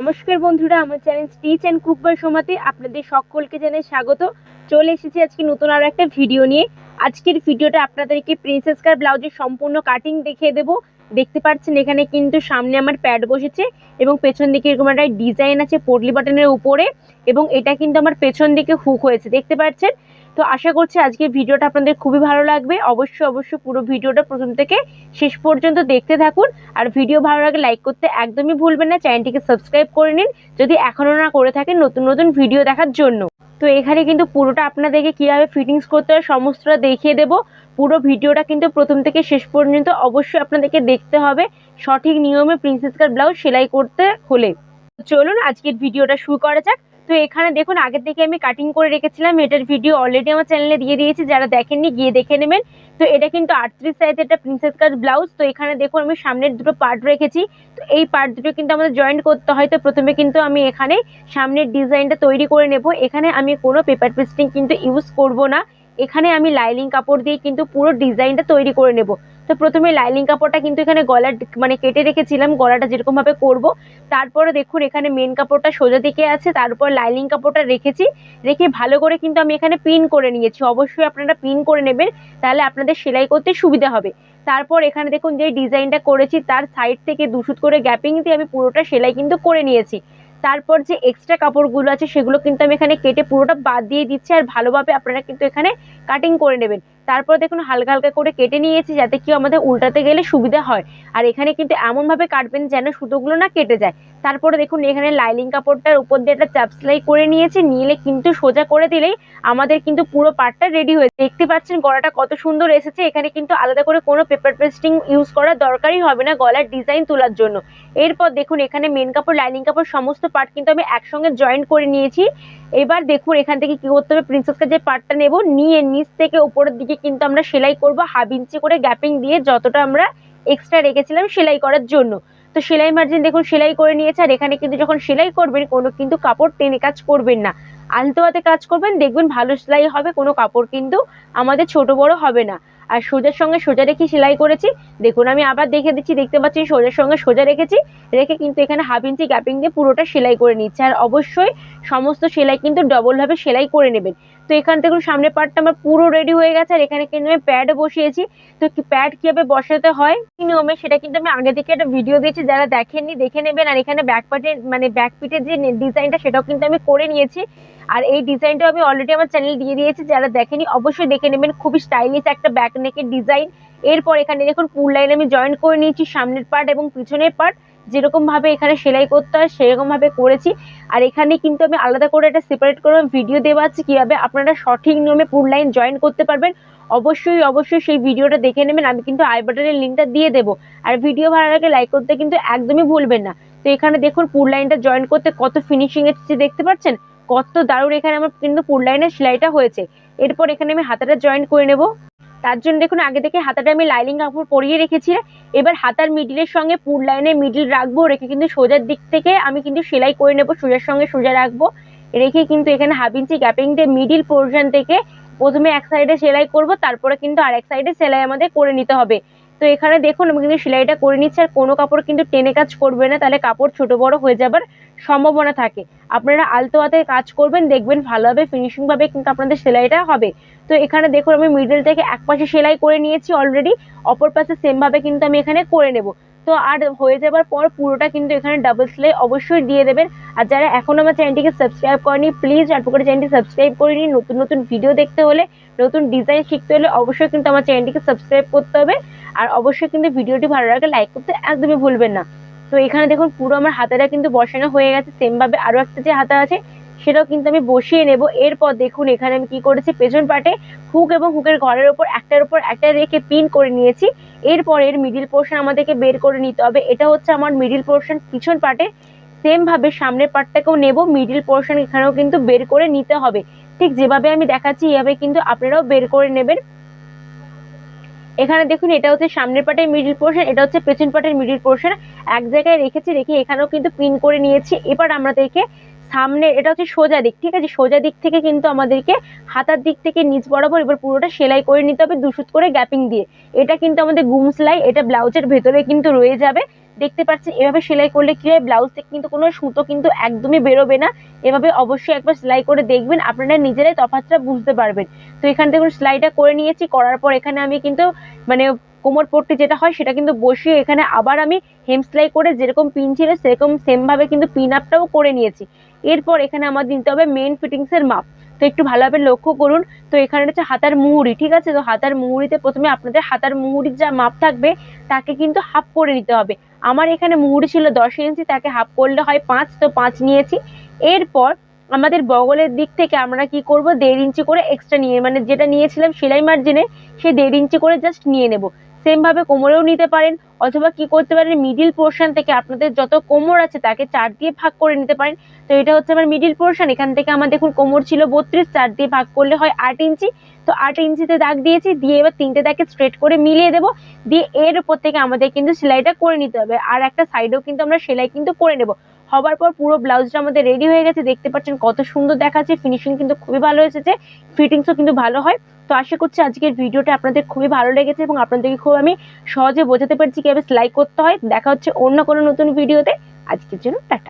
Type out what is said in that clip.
নমস্কার বন্ধুরা, আমার channel stitch and cook by সোমাতে আপনাদের সকলকে জানাই স্বাগত। চলে এসেছি আজকে নতুন আরও একটা ভিডিও নিয়ে। আজকের ভিডিওটা আপনাদেরকে প্রিন্সেস কার ব্লাউজের সম্পূর্ণ কাটিং দেখিয়ে দেবো। দেখতে পাচ্ছেন এখানে কিন্তু সামনে আমার প্যাড বসেছে এবং পেছন দিকে এরকম একটা ডিজাইন আছে পটলি বাটনের উপরে এবং এটা কিন্তু আমার পেছন দিকে হুক হয়েছে। দেখতে পাচ্ছেন? তো আশা করছি আজকের ভিডিওটা আপনাদের খুবই ভালো লাগবে। অবশ্যই অবশ্যই পুরো ভিডিওটা প্রথম থেকে শেষ পর্যন্ত দেখতে থাকুন। আর ভিডিও ভালো লাগে লাইক করতে একদমই ভুলবেন না। চ্যানেলটিকে সাবস্ক্রাইব করে নিন যদি এখনও না করে থাকেন নতুন নতুন ভিডিও দেখার জন্য। তো এখানে কিন্তু পুরোটা আপনাদেরকে কীভাবে ফিটিংস করতে হয় সমস্তটা দেখিয়ে দেবো। পুরো ভিডিওটা কিন্তু প্রথম থেকে শেষ পর্যন্ত অবশ্যই আপনাদেরকে দেখতে হবে। সঠিক নিয়মে প্রিন্সেস কাট ব্লাউজ সেলাই করতে হলে। চলুন আজকের ভিডিওটা শুরু করা যাক। তো এখানে দেখুন আগে থেকে আমি কাটিং করে রেখেছিলাম। এটার ভিডিও অলরেডি আমার চ্যানেলে দিয়ে দিয়েছি। যারা দেখেননি, গিয়ে দেখে নেবেন। তো এটা কিন্তু আটত্রিশ সাইজের একটা প্রিন্সেস কাট ব্লাউজ তো এখানে দেখুন, আমি সামনের দুটো পার্ট রেখেছি। তো এই পার্ট দুটো কিন্তু আমাদের জয়েন্ট করতে হয়। তো প্রথমে কিন্তু আমি এখানে সামনের ডিজাইনটা তৈরি করে নেব। এখানে আমি কোনো পেপার পেস্টিং কিন্তু ইউজ করব না। এখানে আমি লাইলিং কাপড় দিয়ে কিন্তু পুরো ডিজাইনটা তৈরি করে নেব। তো প্রথমে লাইলিং কাপড়টা কিন্তু এখানে গলার মানে কেটে রেখেছিলাম, গলাটা যেরকমভাবে করব। তারপরে দেখুন, এখানে মেন কাপড়টা সোজা দিকে আছে, তারপর লাইনিং কাপড়টা রেখেছি। রেখে ভালো করে কিন্তু আমি এখানে পিন করে নিয়েছি। অবশ্যই আপনারা পিন করে নেবেন, তাহলে আপনাদের সেলাই করতে সুবিধা হবে। তারপর এখানে দেখুন, যে ডিজাইনটা করেছি, তার সাইড থেকে দুশুট করে গ্যাপিং দিয়ে আমি পুরোটা সেলাই কিন্তু করে নিয়েছি। তারপর যে এক্সট্রা কাপড়গুলো আছে, সেগুলো কিন্তু আমি এখানে কেটে পুরোটা বাদ দিয়ে দিচ্ছি, আর ভালোভাবে আপনারা কিন্তু এখানে কাটিং করে নেবেন। তারপর দেখুন হালকা হালকা করে কেটে নিয়েছি যাতে কেউ আমাদের উল্টাতে গেলে সুবিধা হয়। আর এখানে কিন্তু এমনভাবে কাটবেন যেন সুতোগুলো না কেটে যায়। তারপরে দেখুন এখানে লাইলিং কাপড়টার উপর দিয়ে একটা চাপ সেলাই করে নিয়েছি। নিলে কিন্তু সোজা করে দিলেই আমাদের কিন্তু পুরো পার্টটা রেডি হয়েছে দেখতে পাচ্ছেন গলাটা কত সুন্দর এসেছে। এখানে কিন্তু আলাদা করে কোনো পেপার পেস্টিং ইউজ করার দরকারই হবে না গলার ডিজাইন তোলার জন্য। এরপর দেখুন এখানে মেন কাপড় লাইনিং কাপড় সমস্ত পার্ট কিন্তু আমি একসঙ্গে জয়েন করে নিয়েছি। এবার দেখুন এখান থেকে কি করতে হবে? প্রিন্সেসকে যে পার্টটা নেব, নিয়ে নিচ থেকে উপরের দিকে কিন্তু আমরা সেলাই করব হাফ ইঞ্চি করে গ্যাপিং দিয়ে যতটা আমরা এক্সট্রা রেখেছিলাম সেলাই করার জন্য। তো সেলাই মার্জিন দেখুন, সেলাই করে নিয়েছে আর এখানে কিন্তু যখন সেলাই করবেন, কোনো কিন্তু কাপড় টেনে কাজ করবেন না। আলতো হাতে কাজ করবেন, দেখবেন ভালো সেলাই হবে, কোনো কাপড় কিন্তু আমাদের ছোট বড় হবে না। আর সোজার সঙ্গে সোজা রেখে সেলাই করেছি। দেখুন, আমি আবার দেখে দিচ্ছি, দেখতে পাচ্ছি সোজার সঙ্গে সোজা রেখেছি। রেখে কিন্তু এখানে হাফ ইঞ্চি গ্যাপিং দিয়ে পুরোটা সেলাই করে নিচ্ছে। আর অবশ্যই সমস্ত সেলাই কিন্তু ডবলভাবে সেলাই করে নেবেন। তো এখান থেকে সামনের পার্টটা আমার পুরো রেডি হয়ে গেছে, আর এখানে কিন্তু আমি প্যাড বসিয়েছি। তো প্যাড কীভাবে বসাতে হয়? কি নিয়মে? সেটা কিন্তু আমি আগে থেকে একটা ভিডিও দিয়েছি, যারা দেখেননি দেখে নেবেন। আর এখানে ব্যাক পার্টের মানে ব্যাক পিটের যে ডিজাইনটা সেটাও কিন্তু আমি করে নিয়েছি। আর এই ডিজাইনটা আমি অলরেডি আমার চ্যানেল দিয়ে দিয়েছি। যারা দেখেনি অবশ্যই দেখে নেবেন। খুবই স্টাইলিশ একটা ব্যাক নেকের ডিজাইন এরপর এখানে দেখুন ফুল লাইন আমি জয়েন করে নিয়েছি, সামনের পার্ট এবং পিছনের পার্ট যেরকমভাবে এখানে সেলাই করতে হয় সেরকমভাবে করেছি। আর এখানে কিন্তু আমি আলাদা করে একটা সেপারেট করে ভিডিও দেওয়া আছে, কীভাবে আপনারা সঠিক নিয়মে ফুল লাইন জয়েন করতে পারবেন। অবশ্যই অবশ্যই সেই ভিডিওটা দেখে নেবেন, আমি কিন্তু আই বাটনের লিঙ্কটা দিয়ে দেবো। আর ভিডিও ভালো লাগে লাইক করতে কিন্তু একদমই ভুলবেন না। তো এখানে দেখুন ফুল লাইনটা জয়েন করতে কত ফিনিশিং এসেছে দেখতে পাচ্ছেন, কত দারুণ এখানে আমার কিন্তু ফুল লাইনের সেলাইটা হয়েছে। এরপর এখানে আমি হাতাটা জয়েন করে নেব। তার জন্য দেখুন, আগে থেকে হাতাটা আমি লাইলিং কাপড় পরিয়ে রেখেছি। এবার হাতার মিডিলের সঙ্গে পুর লাইনে মিডিল রাখব, রেখে কিন্তু সোজার দিক থেকে আমি কিন্তু সেলাই করে নেব, সোজার সঙ্গে সোজা রাখব। রেখে কিন্তু এখানে হাফ ইঞ্চি গ্যাপিং দিয়ে মিডিল পোর্শন থেকে প্রথমে এক সাইডে সেলাই করব, তারপরে কিন্তু আর এক সাইডে সেলাই আমাদের করে নিতে হবে। তো এখানে দেখুন, আমি কিন্তু সেলাইটা করে নিচ্ছি, আর কোনো কাপড় কিন্তু টেনে কাজ করবে না, তাহলে কাপড় ছোট বড় হয়ে যাবার সম্ভাবনা থাকে। আপনারা আলতো হাতে কাজ করবেন, দেখবেন ভালোভাবে ফিনিশিংভাবে কিন্তু আপনাদের সেলাইটা হবে। তো এখানে দেখুন, আমি মিডল থেকে এক পাশে সেলাই করে নিয়েছি অলরেডি অপর পাশে সেমভাবে কিন্তু আমি এখানে করে নেব। তো আর হয়ে যাবার পর পুরোটা কিন্তু এখানে ডাবল সেলাই অবশ্যই দিয়ে দেবেন। আর যারা এখন আমার চ্যানেলটিকে সাবস্ক্রাইব করেনি প্লিজ অ্যাডভোকেট চ্যানেলটি সাবস্ক্রাইব করে নিন। নতুন নতুন ভিডিও দেখতে হলে, নতুন ডিজাইন শিখতে হলে অবশ্যই কিন্তু আমার চ্যানেলটিকে সাবস্ক্রাইব করতে হবে। আর অবশ্যই কিন্তু ভিডিওটি ভালো লাগে লাইক করতে একদমই ভুলবেন না। তো এখানে দেখুন পুরো আমার হাতাটা কিন্তু বসানো হয়ে গেছে সেমভাবে আরও একটা যে হাতা আছে সেটাও কিন্তু আমি বসিয়ে নেব। এরপর দেখুন এখানে আমি কি করেছি, পেছন পাটে হুক এবং হুকের ঘরের ওপর একটার উপর একটা রেখে পিন করে নিয়েছি। এরপর এর মিডিল পোর্শন আমাদেরকে বের করে নিতে হবে। এটা হচ্ছে আমার মিডিল পোর্শন পিছন পাটে। সেমভাবে সামনের পার্টটাকেও নেব মিডিল পোর্শন এখানেও কিন্তু বের করে নিতে হবে। ঠিক যেভাবে আমি দেখাচ্ছি, এভাবে কিন্তু আপনারাও বের করে নেবেন। এখানে দেখুন, এটা হচ্ছে সামনের পাটের মিডিল পোর্শন এটা হচ্ছে পেছন পাটের মিডিল পোর্শন এক জায়গায় রেখেছি, রেখে এখানেও কিন্তু পিন করে নিয়েছি। এবার দেখে সামনে, এটা হচ্ছে সোজা দিক, ঠিক আছে? সোজা দিক থেকে কিন্তু আমাদেরকে হাতার দিক থেকে নিচ বরাবর এবার পুরোটা সেলাই করে নিতে হবে, দুশুত করে গ্যাপিং দিয়ে। এটা কিন্তু আমাদের গুম সেলাই এটা ব্লাউজের ভেতরে কিন্তু রয়ে যাবে। দেখতে পাচ্ছেন, এভাবে সেলাই করলে কি হয়? ব্লাউজ থেকে কিন্তু কোনো সুতো কিন্তু একদমই বেরোবে না। এভাবে অবশ্যই একবার সেলাই করে দেখবেন, আপনারা নিজেরাই তফাৎটা বুঝতে পারবেন। তো এখান থেকে সেলাইটা করে নিয়েছি, করার পর এখানে আমি কিন্তু মানে কোমর পট্টি যেটা হয় সেটা কিন্তু বসিয়ে এখানে আবার আমি হেম সেলাই করে যেরকম পিন ছিল সেরকম সেমভাবে কিন্তু পিন আপটাও করে নিয়েছি। এরপর এখানে আমাদের দিতে হবে মেন ফিটিংসের মাপ। তো একটু ভালোভাবে লক্ষ্য করুন, তো এখানে হচ্ছে হাতার মুহুরি, ঠিক আছে? তো হাতার মুহুরিতে প্রথমে আপনাদের হাতার মুহুরির যা মাপ থাকবে, তাকে কিন্তু হাফ করে নিতে হবে। আমার এখানে মুহুরি ছিল দশ ইঞ্চি, তাকে হাফ করলে হয় পাঁচ, তো পাঁচ নিয়েছি। এরপর আমাদের বগলের দিক থেকে আমরা কি করব? দেড় ইঞ্চি করে এক্সট্রা নিয়ে মানে যেটা নিয়েছিলাম সেলাই মার্জিনে সে দেড় ইঞ্চি করে জাস্ট নিয়ে নেব। সেমভাবে কোমরেও নিতে পারেন, অথবা কি করতে পারেন মিডিল পোর্শন থেকে আপনাদের যত কোমর আছে তাকে চার দিয়ে ভাগ করে নিতে পারেন। তো এটা হচ্ছে আমার মিডিল পোর্শন এখান থেকে আমার দেখুন কোমর ছিল বত্রিশ, চার দিয়ে ভাগ করলে হয় আট ইঞ্চি। তো আট ইঞ্চিতে দাগ দিয়েছি, দিয়ে এবার তিনটে দাগে স্ট্রেট করে মিলিয়ে দেবো, দিয়ে এর উপর থেকে আমাদের কিন্তু সেলাইটা করে নিতে হবে। আর একটা সাইডেও কিন্তু আমরা সেলাই কিন্তু করে নেব। হবার পর পুরো ব্লাউজটা আমাদের রেডি হয়ে গেছে। দেখতে পাচ্ছেন কত সুন্দর দেখাচ্ছে। ফিনিশিং কিন্তু খুবই ভালো এসেছে। ফিটিংসও কিন্তু ভালো হয়। তো আশা করছি আজকের ভিডিওটা আপনাদের খুবই ভালো লেগেছে এবং আপনাদেরকে খুব আমি সহজে বোঝাতে পারছি কীভাবে সেলাই করতে হয়। দেখা হচ্ছে অন্য কোনো নতুন ভিডিওতে। আজকের জন্য টাটা।